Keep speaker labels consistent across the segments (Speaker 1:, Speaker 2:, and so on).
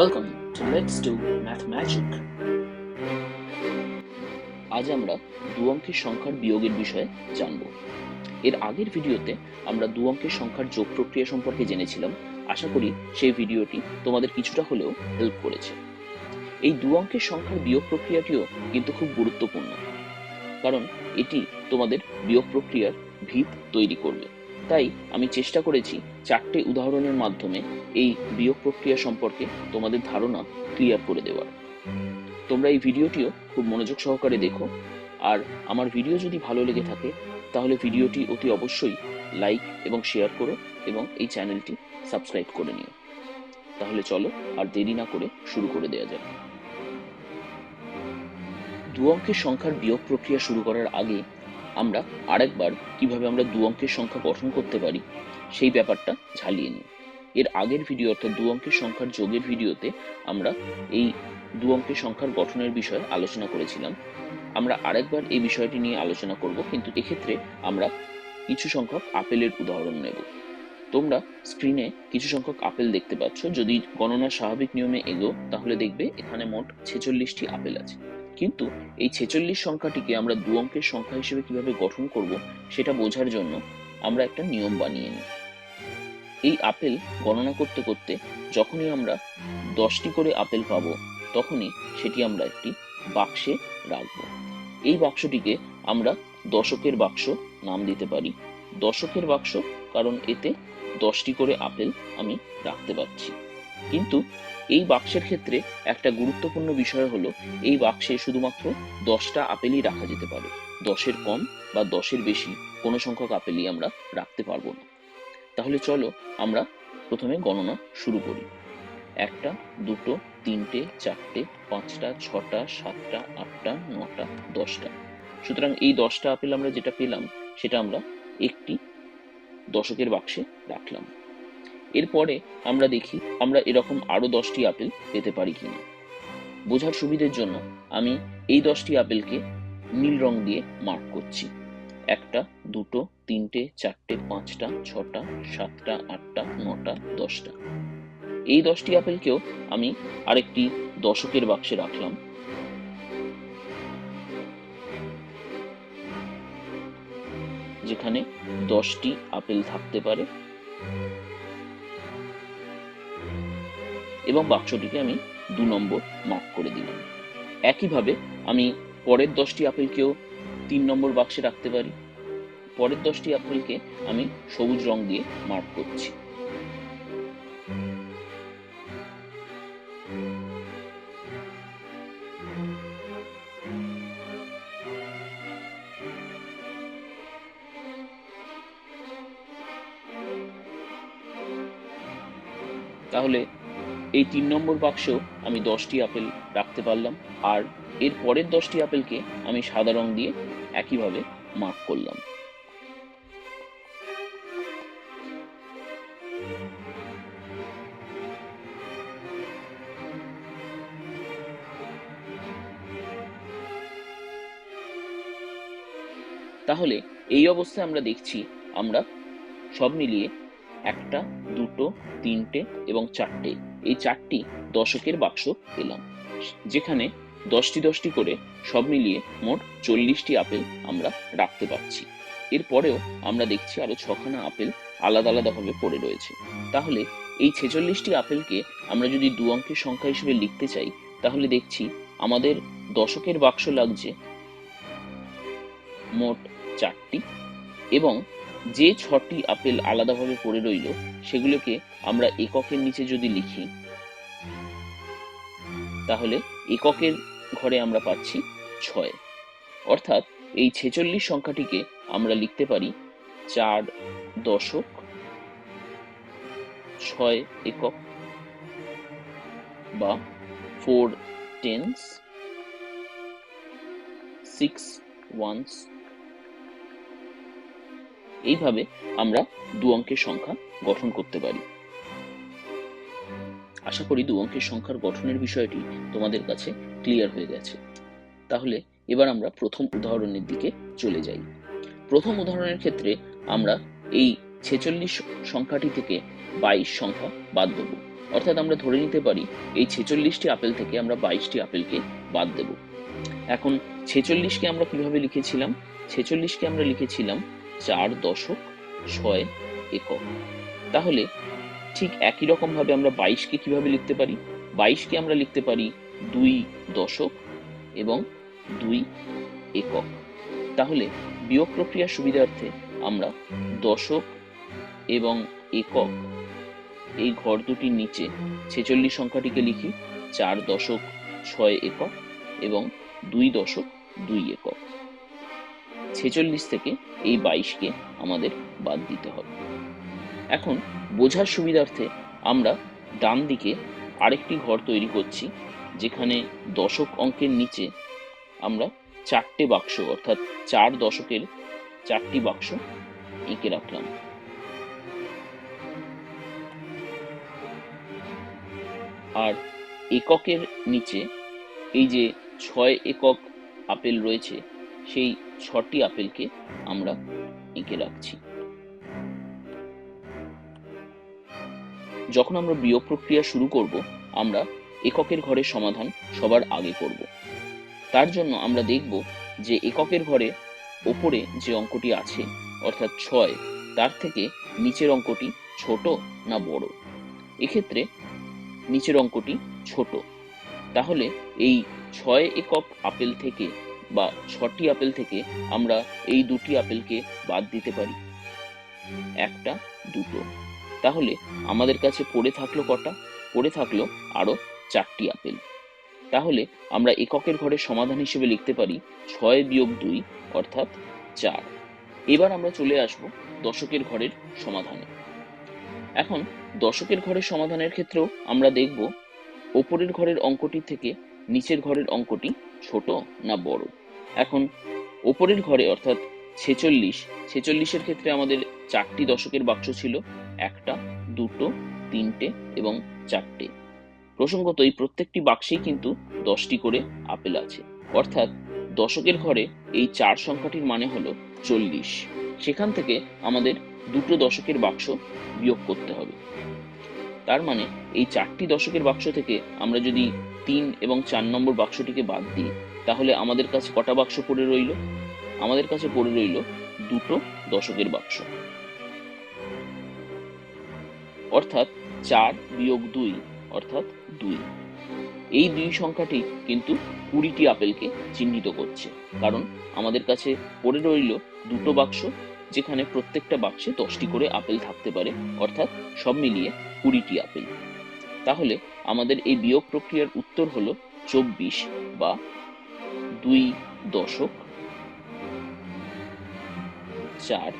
Speaker 1: welcome to let's do math magic আজ আমরা দু অঙ্কের সংখ্যার বিয়োগের বিষয়ে জানব এর আগের ভিডিওতে আমরা দু অঙ্কের সংখ্যার যোগ প্রক্রিয়া সম্পর্কে জেনেছিলাম আশা করি সেই ভিডিওটি তোমাদের কিছুটা হলেও হেল্প করেছে এই দু অঙ্কের সংখ্যার বিয়োগ প্রক্রিয়াটিও কিন্তু খুব গুরুত্বপূর্ণ কারণ এটি তোমাদের বিয়োগ প্রক্রিয়ার ভিত তৈরি করবে তাই আমি চেষ্টা করেছি চারটে উদাহরণের মাধ্যমে এই বিয়োগ প্রক্রিয়া সম্পর্কে তোমাদের ধারণা ক্লিয়ার করে দেওয়ার তোমরা এই ভিডিওটিও খুব মনোযোগ সহকারে দেখো আর আমার ভিডিও যদি ভালো লেগে থাকে তাহলে ভিডিওটি অতি অবশ্যই লাইক এবং শেয়ার করো এবং এই চ্যানেলটি সাবস্ক্রাইব করে নিও তাহলে চলো আর দেরি না করে শুরু করে দেওয়া যাক দু অঙ্কের সংখ্যার বিয়োগ প্রক্রিয়া শুরু করার আগে আমরা আরেকবার কিভাবে আমরা দু অঙ্কের সংখ্যা গঠন করতে পারি সেই ব্যাপারটা ঝালিয়ে নিই এর আগের ভিডিও অর্থাৎ দু অঙ্কের সংখ্যার যোগের ভিডিওতে আমরা এই দু অঙ্কের সংখ্যার গঠনের বিষয়ে আলোচনা করেছিলাম আমরা আরেকবার এই বিষয়টি নিয়ে আলোচনা করব কিন্তু এক্ষেত্রে আমরা কিছু সংখ্যক আপেলের উদাহরণ নেব তোমরা স্ক্রিনে কিছু সংখ্যক আপেল দেখতে পাচ্ছ যদি গণনা স্বাভাবিক নিয়মে এগো তাহলে দেখবে এখানে মোট ছেচল্লিশটি আপেল আছে কিন্তু এই ছেচল্লিশ সংখ্যাটিকে আমরা দু অঙ্কের সংখ্যা হিসেবে কিভাবে গঠন করব সেটা বোঝার জন্য আমরা একটা নিয়ম বানিয়ে নিই এই আপেল গণনা করতে করতে যখনই আমরা দশটি করে আপেল পাব তখনই সেটি আমরা একটি বাক্সে রাখব এই বাক্সটিকে আমরা দশকের বাক্স নাম দিতে পারি দশকের বাক্স কারণ এতে দশটি করে আপেল আমি রাখতে পারছি কিন্তু এই বাক্সের ক্ষেত্রে একটা গুরুত্বপূর্ণ বিষয় হলো এই বাক্সে শুধুমাত্র দশটা আপেলই রাখা যেতে পারে দশের কম বা দশের বেশি কোনো সংখ্যক আপেলই আমরা রাখতে পারবো না তাহলে চলো আমরা প্রথমে গণনা শুরু করি একটা দুটো তিনটে চারটে পাঁচটা ছটা সাতটা আটটা নটা দশটা সুতরাং এই দশটা আপেল আমরা যেটা পেলাম সেটা আমরা একটি দশকের বাক্সে রাখলাম এরপরে আমরা দেখি আমরা এরকম আরও দশটি আপেল পেতে পারি কি না বোঝার সুবিধের জন্য আমি এই দশটি আপেলকে নীল রং দিয়ে মার্ক করছি একটা দুটো তিনটে চারটে পাঁচটা ছটা সাতটা আটটা নটা দশটা এই দশটি আপেলকেও আমি আরেকটি দশকের বাক্সে রাখলাম যেখানে দশটি আপেল থাকতে পারে এবং বাক্সটিকে আমি দু নম্বর মার্ক করে দিলাম একইভাবে আমি পরের দশটি আপেলকেও তিন নম্বর বাক্সে রাখতে পারি পরের দশটি আপেলকে আমি সবুজ রং দিয়ে মার্ক করছি এই তিন নম্বর বাক্স আমি দশটি আপেল রাখতে পারলাম আর এর পরের দশটি আপেলকে আমি সাদা রং দিয়ে একইভাবে মার্ক করলাম তাহলে এই অবস্থায় আমরা দেখছি আমরা সব মিলিয়ে একটা দুটো তিনটে এবং চারটে এই চারটি দশকের বাক্স পেলাম যেখানে দশটি দশটি করে সব মিলিয়ে মোট চল্লিশটি আপেল আমরা রাখতে পারছি এরপরেও আমরা দেখছি আরও ছখানা আপেল আলাদা আলাদাভাবে পড়ে রয়েছে তাহলে এই ছেচল্লিশটি আপেলকে আমরা যদি দু অঙ্কের সংখ্যা হিসেবে লিখতে চাই তাহলে দেখছি আমাদের দশকের বাক্স লাগছে মোট চারটি এবং যে ছটি আপেল আলাদাভাবে পড়ে রইল সেগুলোকে আমরা এককের নিচে যদি লিখি তাহলে এককের ঘরে আমরা পাচ্ছি ছয় অর্থাৎ এই ছেচল্লিশ সংখ্যাটিকে আমরা লিখতে পারি চার দশক ছয় একক বা ফোর টেন্স সিক্স ওয়ান্স এইভাবে আমরা দু অঙ্কের সংখ্যা গঠন করতে পারি আশা করি দু অঙ্কের সংখ্যার গঠনের বিষয়টি তোমাদের কাছে ক্লিয়ার হয়ে গেছে তাহলে এবার আমরা প্রথম উদাহরণের দিকে চলে যাই প্রথম উদাহরণের ক্ষেত্রে আমরা এই ছেচল্লিশ সংখ্যাটি থেকে বাইশ সংখ্যা বাদ দেব অর্থাৎ আমরা ধরে নিতে পারি এই ছেচল্লিশটি আপেল থেকে আমরা বাইশটি আপেলকে বাদ দেব এখন ছেচল্লিশকে আমরা কিভাবে লিখেছিলাম ছেচল্লিশকে আমরা লিখেছিলাম চার দশক ছয় একক তাহলে ঠিক একই রকমভাবে আমরা বাইশকে কিভাবে লিখতে পারি বাইশকে আমরা লিখতে পারি দুই দশক এবং দুই একক তাহলে বিয়োগ প্রক্রিয়ার সুবিধার্থে আমরা দশক এবং একক এই ঘর দুটির নিচে ছেচল্লিশ সংখ্যাটিকে লিখি চার দশক ছয় একক এবং দুই দশক দুই একক ছেচল্লিশ থেকে এই বাইশকে আমাদের বাদ দিতে হবে এখন বোঝার সুবিধার্থে আমরা ডান দিকে আরেকটি ঘর তৈরি করছি যেখানে দশক অঙ্কের নিচে আমরা চারটে বাক্স অর্থাৎ চার দশকের চারটি বাক্স এঁকে রাখলাম আর এককের নিচে এই যে ছয় একক আপেল রয়েছে সেই ছটি আপেলকে আমরা এঁকে রাখছি যখন আমরা বিয়োগ প্রক্রিয়া শুরু করব আমরা এককের ঘরে সমাধান সবার আগে করব তার জন্য আমরা দেখব যে এককের ঘরে ওপরে যে অঙ্কটি আছে অর্থাৎ ছয় তার থেকে নিচের অঙ্কটি ছোট না বড় এক্ষেত্রে নিচের অঙ্কটি ছোট তাহলে এই ছয় একক আপেল থেকে বা ছটি আপেল থেকে আমরা এই দুটি আপেলকে বাদ দিতে পারি একটা দুটো তাহলে আমাদের কাছে পড়ে থাকলো কটা পড়ে থাকলো আরও চারটি আপেল তাহলে আমরা এককের ঘরে সমাধান হিসেবে লিখতে পারি ছয় বিয়োগ দুই অর্থাৎ চার এবার আমরা চলে আসব দশকের ঘরের সমাধানে এখন দশকের ঘরের সমাধানের ক্ষেত্রেও আমরা দেখব ওপরের ঘরের অঙ্কটি থেকে নিচের ঘরের অঙ্কটি ছোট না বড় এখন ওপরের ঘরে অর্থাৎ ছেচল্লিশ ছেচল্লিশের ক্ষেত্রে আমাদের চারটি দশকের বাক্স ছিল একটা দুটো তিনটে এবং চারটে প্রসঙ্গত এই প্রত্যেকটি বাক্সেই কিন্তু দশটি করে আপেল আছে অর্থাৎ দশকের ঘরে এই চার সংখ্যাটির মানে হলো চল্লিশ সেখান থেকে আমাদের দুটো দশকের বাক্স বিয়োগ করতে হবে তার মানে এই চারটি দশকের বাক্স থেকে আমরা যদি তিন এবং চার নম্বর বাক্সটিকে বাদ দিই তাহলে আমাদের কাছে কটা বাক্স পড়ে রইল আমাদের কাছে পড়ে রইল দুটো দশকের বাক্স অর্থাৎ চার বিয়োগ দুই অর্থাৎ দুই এই দুই সংখ্যাটি কিন্তু কুড়িটি আপেলকে চিহ্নিত করছে কারণ আমাদের কাছে পড়ে রইল দুটো বাক্স যেখানে প্রত্যেকটা বাক্সে দশটি করে আপেল থাকতে পারে অর্থাৎ সব মিলিয়ে কুড়িটি আপেল তাহলে আমাদের এই বিয়োগ প্রক্রিয়ার উত্তর হলো চব্বিশ বা দুই দশক চার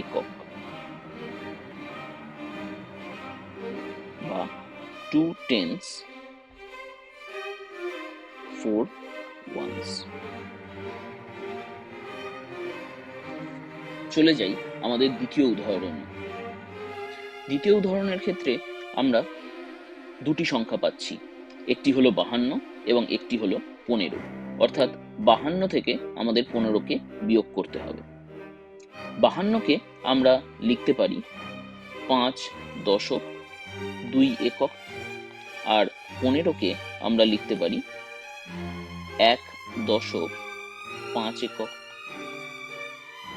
Speaker 1: একক বা টু টেন্স ফোর ওয়ান্স চলে যাই আমাদের দ্বিতীয় উদাহরণ দ্বিতীয় উদাহরণের ক্ষেত্রে আমরা দুটি সংখ্যা পাচ্ছি একটি হলো বাহান্ন এবং একটি হলো পনেরো অর্থাৎ বাহান্ন থেকে আমাদের পনেরোকে বিয়োগ করতে হবে বাহান্নকে আমরা লিখতে পারি পাঁচ দশক দুই একক আর পনেরোকে আমরা লিখতে পারি এক দশক পাঁচ একক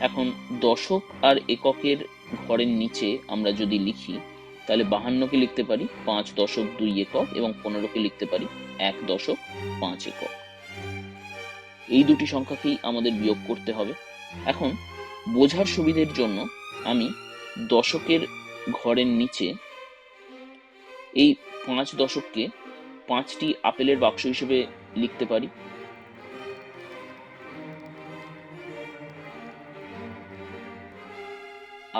Speaker 1: এখন দশক আর এককের ঘরের নিচে আমরা যদি লিখি তাহলে বাহান্নকে লিখতে পারি পাঁচ দশক দুই একক এবং পনেরোকে লিখতে পারি এক দশক পাঁচ একক এই দুটি সংখ্যাকেই আমাদের বিয়োগ করতে হবে এখন বোঝার সুবিধের জন্য আমি দশকের ঘরের নিচে এই পাঁচ দশককে পাঁচটি আপেলের বাক্স হিসেবে লিখতে পারি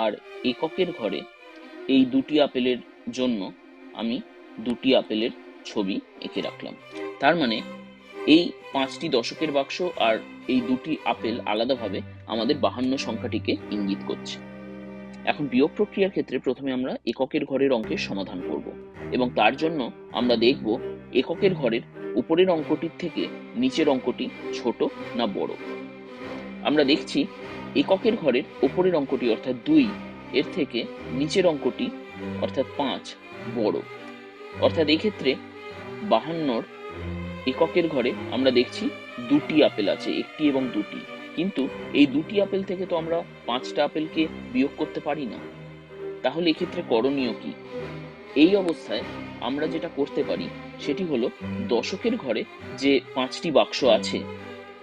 Speaker 1: আর এককের ঘরে এই দুটি আপেলের জন্য আমি দুটি আপেলের ছবি এঁকে রাখলাম তার মানে এই পাঁচটি দশকের বাক্স আর এই দুটি আপেল আলাদাভাবে আমাদের বাহান্ন সংখ্যাটিকে ইঙ্গিত করছে এখন বিয়োগ প্রক্রিয়ার ক্ষেত্রে প্রথমে আমরা এককের ঘরের অঙ্কের সমাধান করব এবং তার জন্য আমরা দেখব এককের ঘরের উপরের অঙ্কটির থেকে নিচের অঙ্কটি ছোট না বড় আমরা দেখছি এককের ঘরের উপরের অঙ্কটি অর্থাৎ দুই এর থেকে নিচের অঙ্কটি অর্থাৎ পাঁচ বড় অর্থাৎ এক্ষেত্রে বাহান্নর এককের ঘরে আমরা দেখছি দুটি আপেল আছে একটি এবং দুটি কিন্তু এই দুটি আপেল থেকে তো আমরা পাঁচটা আপেলকে বিয়োগ করতে পারি না তাহলে এক্ষেত্রে করণীয় কি এই অবস্থায় আমরা যেটা করতে পারি সেটি হলো দশকের ঘরে যে পাঁচটি বাক্স আছে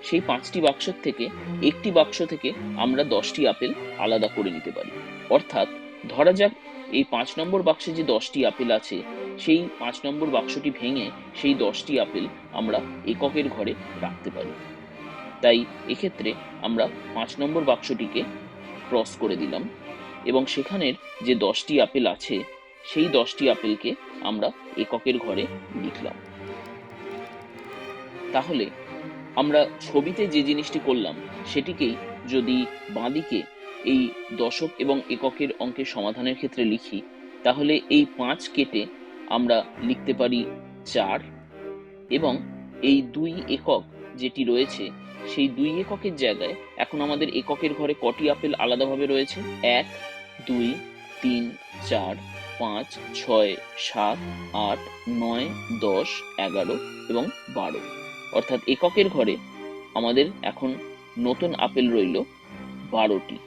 Speaker 1: সেই পাঁচটি বাক্সের থেকে একটি বাক্স থেকে আমরা দশটি আপেল আলাদা করে নিতে পারি অর্থাৎ ধরা যাক এই পাঁচ নম্বর বাক্সে যে দশটি আপেল আছে সেই পাঁচ নম্বর বাক্সটি ভেঙে সেই দশটি আপেল আমরা এককের ঘরে রাখতে পারি তাই এক্ষেত্রে আমরা পাঁচ নম্বর বাক্সটিকে ক্রস করে দিলাম এবং সেখানের যে দশটি আপেল আছে সেই দশটি আপেলকে আমরা এককের ঘরে লিখলাম তাহলে আমরা ছবিতে যে জিনিসটি করলাম সেটিকেই যদি বাঁদিকে এই দশক এবং এককের অঙ্কের সমাধানের ক্ষেত্রে লিখি তাহলে এই পাঁচ কেটে আমরা লিখতে পারি চার এবং এই দুই একক যেটি রয়েছে সেই দুই এককের জায়গায় এখন আমাদের এককের ঘরে কটি আপেল আলাদাভাবে রয়েছে এক দুই তিন চার পাঁচ ছয় সাত আট নয় দশ এগারো এবং বারো অর্থাৎ এককের ঘরে আমাদের এখন নতুন আপেল রইল বারোটি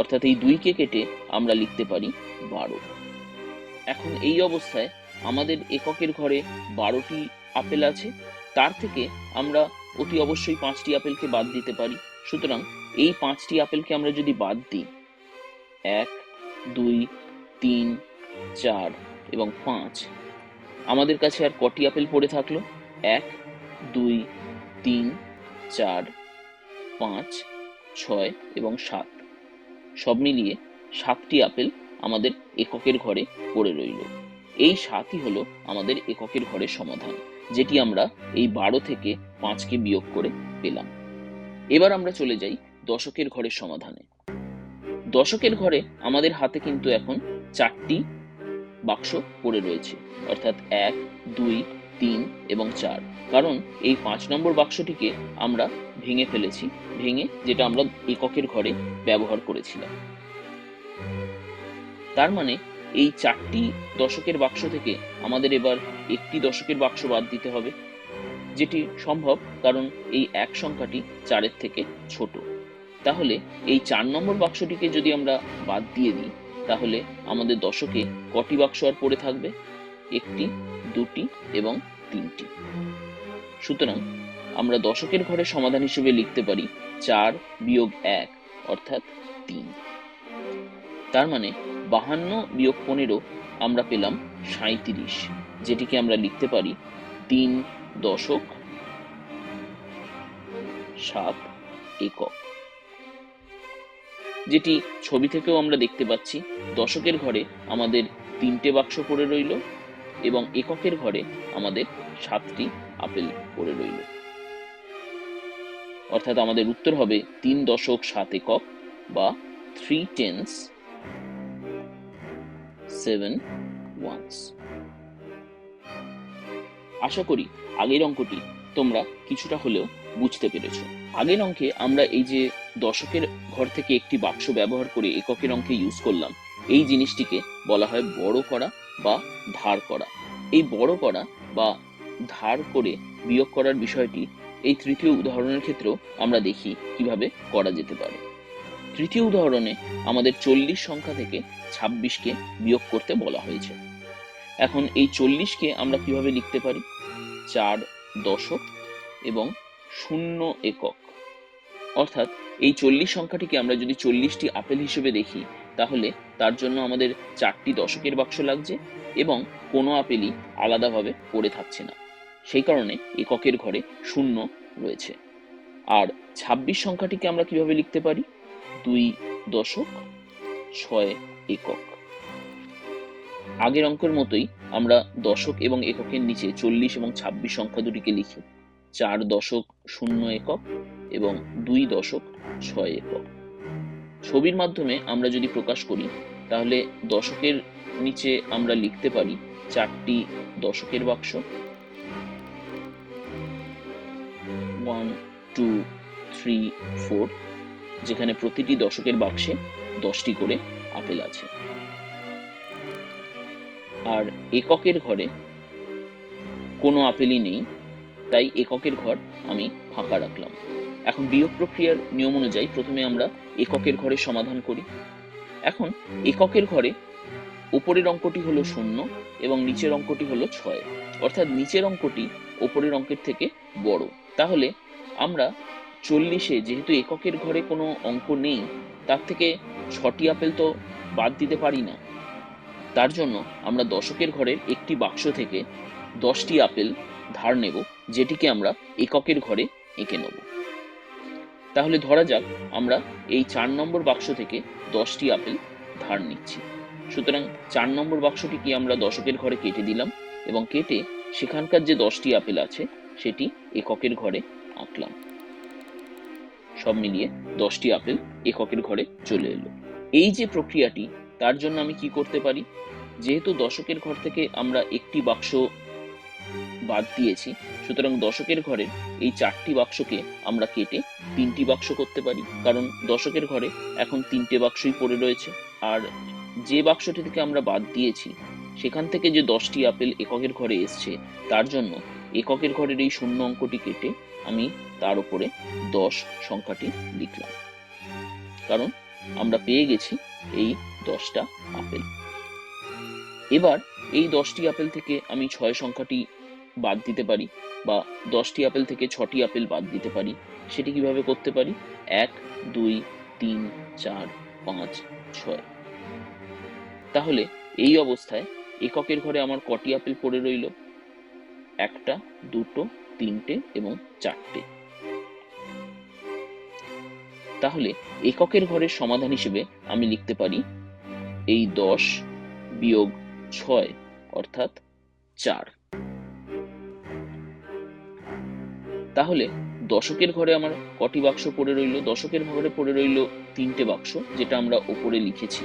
Speaker 1: অর্থাৎ এই দুইকে কেটে আমরা লিখতে পারি বারো এখন এই অবস্থায় আমাদের এককের ঘরে বারোটি আপেল আছে তার থেকে আমরা অতি অবশ্যই পাঁচটি আপেলকে বাদ দিতে পারি সুতরাং এই পাঁচটি আপেলকে আমরা যদি বাদ দিই এক দুই তিন চার এবং পাঁচ আমাদের কাছে আর কটি আপেল পড়ে থাকলো এক দুই তিন চার পাঁচ ছয় এবং সাত সব মিলিয়ে সাতটি আপেল আমাদের এককের ঘরে পড়ে রইল এই সাতই হলো আমাদের এককের ঘরের সমাধান যেটি আমরা এই বারো থেকে পাঁচকে বিয়োগ করে পেলাম এবার আমরা চলে যাই দশকের ঘরের সমাধানে দশকের ঘরে আমাদের হাতে কিন্তু এখন চারটি বাক্স পড়ে রয়েছে অর্থাৎ এক দুই তিন এবং চার কারণ এই পাঁচ নম্বর বাক্সটিকে আমরা ভেঙে ফেলেছি ভেঙে যেটা আমরা এককের ঘরে ব্যবহার করেছিলাম তার মানে এই চারটি দশকের বাক্স থেকে আমাদের এবার একটি দশকের বাক্স বাদ দিতে হবে যেটি সম্ভব কারণ এই এক সংখ্যাটি চারের থেকে ছোট তাহলে এই চার নম্বর বাক্সটিকে যদি আমরা বাদ দিয়ে দিই তাহলে আমাদের দশকে কটি বাক্স আর পড়ে থাকবে একটি দুটি এবং তিনটি সুতরাং আমরা দশকের ঘরে সমাধান হিসেবে লিখতে পারি চার বিয়োগ এক অর্থাৎ তিন তার মানে বাহান্ন বিয়োগ পনেরো আমরা পেলাম সাঁত্রিশ যেটিকে আমরা লিখতে পারি তিন দশক সাত একক যেটি ছবি থেকেও আমরা দেখতে পাচ্ছি দশকের ঘরে আমাদের তিনটে বাক্স পড়ে রইল এবং এককের ঘরে আমাদের সাতটি আপেল পড়ে রইল অর্থাৎ আমাদের উত্তর হবে তিন দশক সাত একক বা থ্রি টেন্স সেভেন ওয়ান্স আশা করি আগের অঙ্কটি তোমরা কিছুটা হলেও বুঝতে পেরেছ আগের অঙ্কে আমরা এই যে দশকের ঘর থেকে একটি বাক্স ব্যবহার করে এককের অঙ্কে ইউজ করলাম এই জিনিসটিকে বলা হয় বড় করা বা ধার করা এই বড় করা বা ধার করে বিয়োগ করার বিষয়টি এই তৃতীয় উদাহরণের ক্ষেত্রেও আমরা দেখি কিভাবে করা যেতে পারে তৃতীয় উদাহরণে আমাদের চল্লিশ সংখ্যা থেকে ছাব্বিশকে বিয়োগ করতে বলা হয়েছে এখন এই চল্লিশকে আমরা কিভাবে লিখতে পারি চার দশক এবং শূন্য একক অর্থাৎ এই চল্লিশ সংখ্যাটিকে আমরা যদি চল্লিশটি আপেল হিসেবে দেখি তাহলে তার জন্য আমাদের চারটি দশকের বাক্স লাগছে এবং কোনো আপেলই আলাদাভাবে পড়ে থাকছে না সেই কারণে এককের ঘরে শূন্য রয়েছে আর ছাব্বিশ সংখ্যাটিকে আমরা কিভাবে লিখতে পারি দুই দশক ছয় একক আগের অঙ্কের মতোই আমরা দশক এবং এককের নিচে চল্লিশ এবং ছাব্বিশ সংখ্যা দুটিকে লিখি চার দশক শূন্য একক এবং দুই দশক ছয় একক ছবির মাধ্যমে আমরা যদি প্রকাশ করি তাহলে দশকের নিচে আমরা লিখতে পারি চারটি দশকের বাক্স ওয়ান টু থ্রি ফোর যেখানে প্রতিটি দশকের বাক্সে দশটি করে আপেল আছে আর এককের ঘরে কোনো আপেলই নেই তাই এককের ঘর আমি ফাঁকা রাখলাম এখন বিয়োগ প্রক্রিয়ার নিয়ম অনুযায়ী প্রথমে আমরা এককের ঘরে সমাধান করি এখন এককের ঘরে উপরের অঙ্কটি হলো শূন্য এবং নিচের অঙ্কটি হলো ছয় অর্থাৎ নিচের অঙ্কটি ওপরের অঙ্কের থেকে বড় তাহলে আমরা চল্লিশে যেহেতু এককের ঘরে কোনো অঙ্ক নেই তার থেকে ছটি আপেল তো বাদ দিতে পারি না তার জন্য আমরা দশকের ঘরের একটি বাক্স থেকে দশটি আপেল ধার নেব যেটিকে আমরা এককের ঘরে এঁকে নেব তাহলে ধরা যাক আমরা এই চার নম্বর বাক্স থেকে দশটি আপেল ধার নিচ্ছি সুতরাং চার নম্বর বাক্সটিকে আমরা দশকের ঘরে কেটে দিলাম এবং কেটে সেখানকার যে দশটি আপেল আছে সেটি এককের ঘরে আঁকলাম সব মিলিয়ে দশটি আপেল এককের ঘরে চলে এলো এই যে প্রক্রিয়াটি তার জন্য আমি কি করতে পারি যেহেতু দশকের ঘর থেকে আমরা একটি বাক্স বাদ দিয়েছি সুতরাং দশকের ঘরের এই চারটি বাক্সকে আমরা কেটে তিনটি বাক্স করতে পারি কারণ দশকের ঘরে এখন তিনটে বাক্সই পড়ে রয়েছে আর যে বাক্সটি থেকে আমরা বাদ দিয়েছি সেখান থেকে যে দশটি আপেল এককের ঘরে এসছে তার জন্য এককের ঘরের এই শূন্য অঙ্কটি কেটে আমি তার উপরে দশ সংখ্যাটি লিখলাম কারণ আমরা পেয়ে গেছি এই দশটা আপেল এবার এই দশটি আপেল থেকে আমি ছয় সংখ্যাটি বাদ দিতে পারি বা দশটি আপেল থেকে ছটি আপেল বাদ দিতে পারি সেটি কিভাবে করতে পারি এক দুই তিন চার পাঁচ ছয় তাহলে এই অবস্থায় এককের ঘরে আমার কটি আপেল পড়ে রইল একটা দুটো তিনটে এবং চারটে তাহলে এককের ঘরের সমাধান হিসেবে আমি লিখতে পারি এই দশ বিয়োগ ছয় অর্থাৎ চার তাহলে দশকের ঘরে আমার কটি বাক্স পড়ে রইল দশকের ঘরে পড়ে রইল তিনটে বাক্স যেটা আমরা ওপরে লিখেছি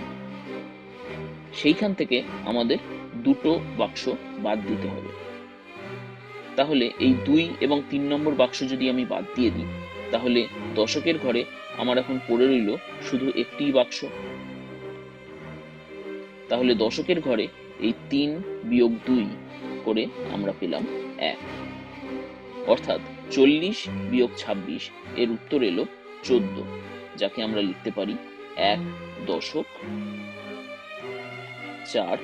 Speaker 1: সেইখান থেকে আমাদের দুটো বাক্স বাদ দিতে হবে তাহলে এই দুই এবং তিন নম্বর বাক্স যদি আমি বাদ দিয়ে দিই তাহলে দশকের ঘরে আমার এখন পড়ে রইল শুধু একটি বাক্স তাহলে দশকের ঘরে এই তিন বিয়োগ দুই করে আমরা পেলাম এক অর্থাৎ চল্লিশ বিয়োগ ছাব্বিশ এর উত্তর এলো চোদ্দ যাকে আমরা লিখতে পারি এক দশক চার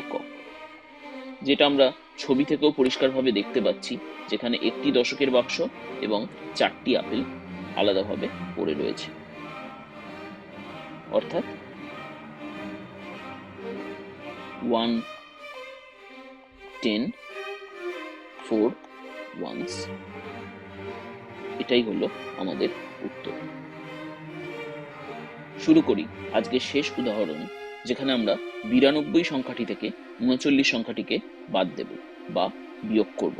Speaker 1: একক যেটা আমরা ছবি থেকেও পরিষ্কারভাবে দেখতে পাচ্ছি যেখানে একটি দশকের বাক্স এবং চারটি আপেল আলাদাভাবে পড়ে রয়েছে অর্থাৎ ওয়ান টেন ফোর ওয়ানস এটাই হলো আমাদের উত্তর শুরু করি আজকের শেষ উদাহরণ যেখানে আমরা বিরানব্বই সংখ্যাটি থেকে উনচল্লিশ সংখ্যাটিকে বাদ দেব বা বিয়োগ করব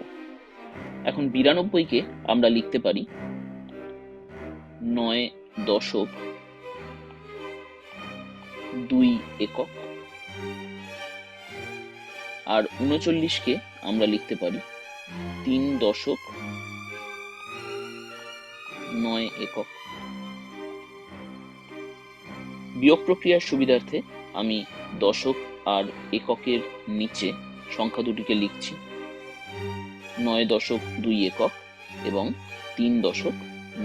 Speaker 1: এখন বিরানব্বইকে আমরা লিখতে পারি নয় দশক দুই একক আর উনচল্লিশকে আমরা লিখতে পারি তিন দশক নয় একক বিয়োগ প্রক্রিয়ার সুবিধার্থে আমি দশক আর এককের নিচে সংখ্যা দুটিকে লিখছি নয় দশক দুই একক এবং তিন দশক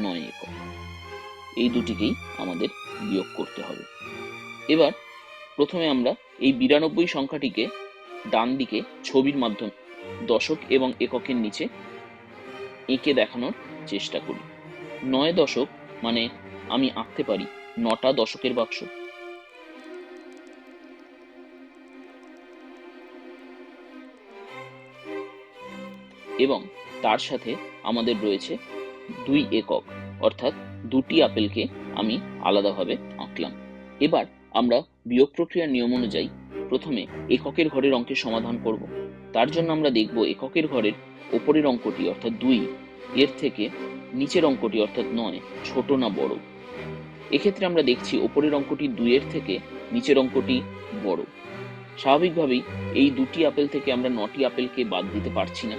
Speaker 1: নয় একক এই দুটিকেই আমাদের বিয়োগ করতে হবে এবার প্রথমে আমরা এই বিরানব্বই সংখ্যাটিকে ডান দিকে ছবির মাধ্যমে দশক এবং এককের নিচে এঁকে দেখানোর চেষ্টা করি নয় দশক মানে আমি আঁকতে পারি নটা দশকের বাক্স এবং তার সাথে আমাদের রয়েছে দুই একক অর্থাৎ দুটি আপেলকে আমি আলাদাভাবে আঁকলাম এবার আমরা বিয়োগ প্রক্রিয়ার নিয়ম অনুযায়ী প্রথমে এককের ঘরের অঙ্কের সমাধান করব তার জন্য আমরা দেখব এককের ঘরের ওপরের অঙ্কটি অর্থাৎ দুই এর থেকে নিচের অঙ্কটি অর্থাৎ নয় ছোট না বড় এক্ষেত্রে আমরা দেখছি ওপরের অঙ্কটি দুইয়ের থেকে নিচের অঙ্কটি বড় স্বাভাবিকভাবেই এই দুটি আপেল থেকে আমরা নটি আপেলকে বাদ দিতে পারছি না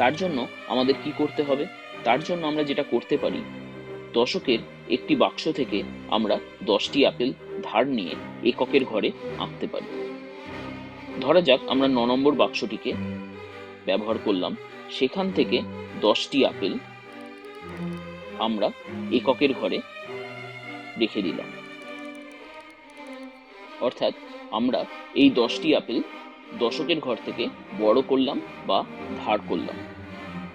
Speaker 1: তার জন্য আমাদের কি করতে হবে তার জন্য আমরা যেটা করতে পারি দশকের একটি বাক্স থেকে আমরা দশটি আপেল ধার নিয়ে এককের ঘরে আঁকতে পারি ধরা যাক আমরা ন নম্বর বাক্সটিকে ব্যবহার করলাম সেখান থেকে দশটি আপেল আমরা এককের ঘরে রেখে দিলাম অর্থাৎ আমরা এই দশটি আপেল দশকের ঘর থেকে বড় করলাম বা ধার করলাম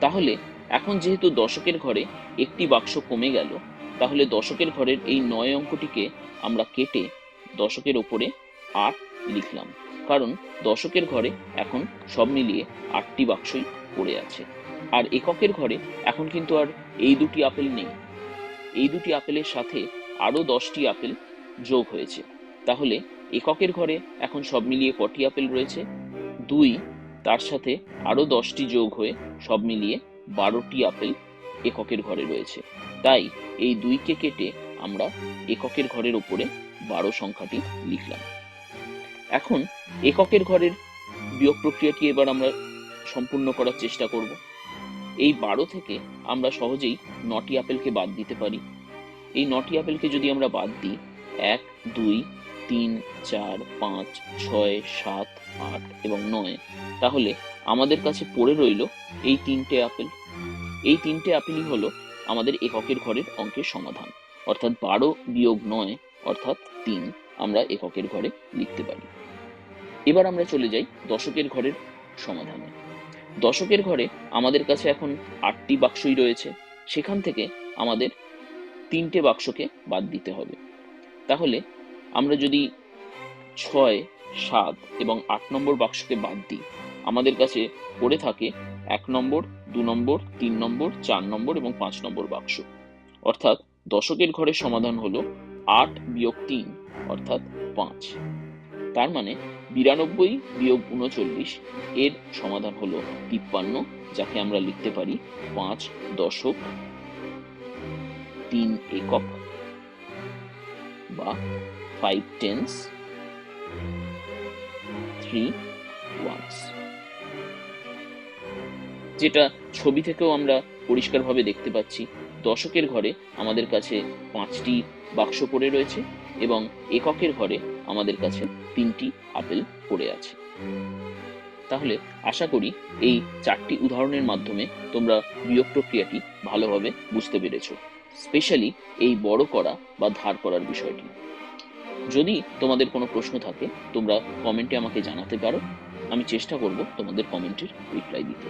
Speaker 1: তাহলে এখন যেহেতু দশকের ঘরে একটি বাক্স কমে গেল তাহলে দশকের ঘরের এই নয় অঙ্কটিকে আমরা কেটে দশকের ওপরে আট লিখলাম কারণ দশকের ঘরে এখন সব মিলিয়ে আটটি বাক্সই পড়ে আছে আর এককের ঘরে এখন কিন্তু আর এই দুটি আপেল নেই এই দুটি আপেলের সাথে আরও দশটি আপেল যোগ হয়েছে তাহলে এককের ঘরে এখন সব মিলিয়ে কটি আপেল রয়েছে দুই তার সাথে আরও দশটি যোগ হয়ে সব মিলিয়ে বারোটি আপেল এককের ঘরে রয়েছে তাই এই দুইকে কেটে আমরা এককের ঘরের ওপরে বারো সংখ্যাটি লিখলাম এখন এককের ঘরের বিয়োগ প্রক্রিয়াটি এবার আমরা সম্পূর্ণ করার চেষ্টা করব এই বারো থেকে আমরা সহজেই নটি আপেলকে বাদ দিতে পারি এই নটি আপেলকে যদি আমরা বাদ দিই এক দুই তিন চার পাঁচ ছয় সাত আট এবং নয় তাহলে আমাদের কাছে পড়ে রইল এই তিনটে আপেল এই তিনটে আপেলই হলো আমাদের এককের ঘরের অঙ্কের সমাধান অর্থাৎ বারো বিয়োগ নয় অর্থাৎ তিন আমরা এককের ঘরে লিখতে পারি এবার আমরা চলে যাই দশকের ঘরের সমাধানে দশকের ঘরে আমাদের কাছে এখন আটটি বাক্সই রয়েছে সেখান থেকে আমাদের তিনটে বাক্সকে বাদ দিতে হবে তাহলে আমরা যদি ছয় সাত এবং আট নম্বর বাক্সকে বাদ দিই আমাদের কাছে পড়ে থাকে এক নম্বর দু নম্বর তিন নম্বর চার নম্বর এবং পাঁচ নম্বর বাক্স অর্থাৎ দশকের ঘরের সমাধান হল আট বিয়োগ তিন অর্থাৎ পাঁচ তার মানে বিরানব্বই বিয়োগ উনচল্লিশ এর সমাধান হলো তিপ্পান্ন যাকে আমরা লিখতে পারি পাঁচ দশক তিন একক বা 5 tens, 3 ওয়ান্স যেটা ছবি থেকেও আমরা পরিষ্কারভাবে দেখতে পাচ্ছি দশকের ঘরে আমাদের কাছে পাঁচটি বাক্স পড়ে রয়েছে এবং এককের ঘরে আমাদের কাছে তিনটি আপেল পড়ে আছে তাহলে আশা করি এই চারটি উদাহরণের মাধ্যমে তোমরা বিয়োগ প্রক্রিয়াটি ভালোভাবে বুঝতে পেরেছ স্পেশালি এই বড় করা বা ধার করার বিষয়টি যদি তোমাদের কোনো প্রশ্ন থাকে তোমরা কমেন্টে আমাকে জানাতে পারো আমি চেষ্টা করব তোমাদের কমেন্টের রিপ্লাই দিতে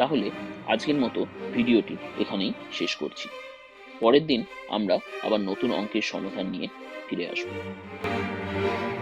Speaker 1: তাহলে আজকের মতো ভিডিওটি এখানেই শেষ করছি পরের দিন আমরা আবার নতুন অঙ্কের সমাধান নিয়ে ফিরে আসবো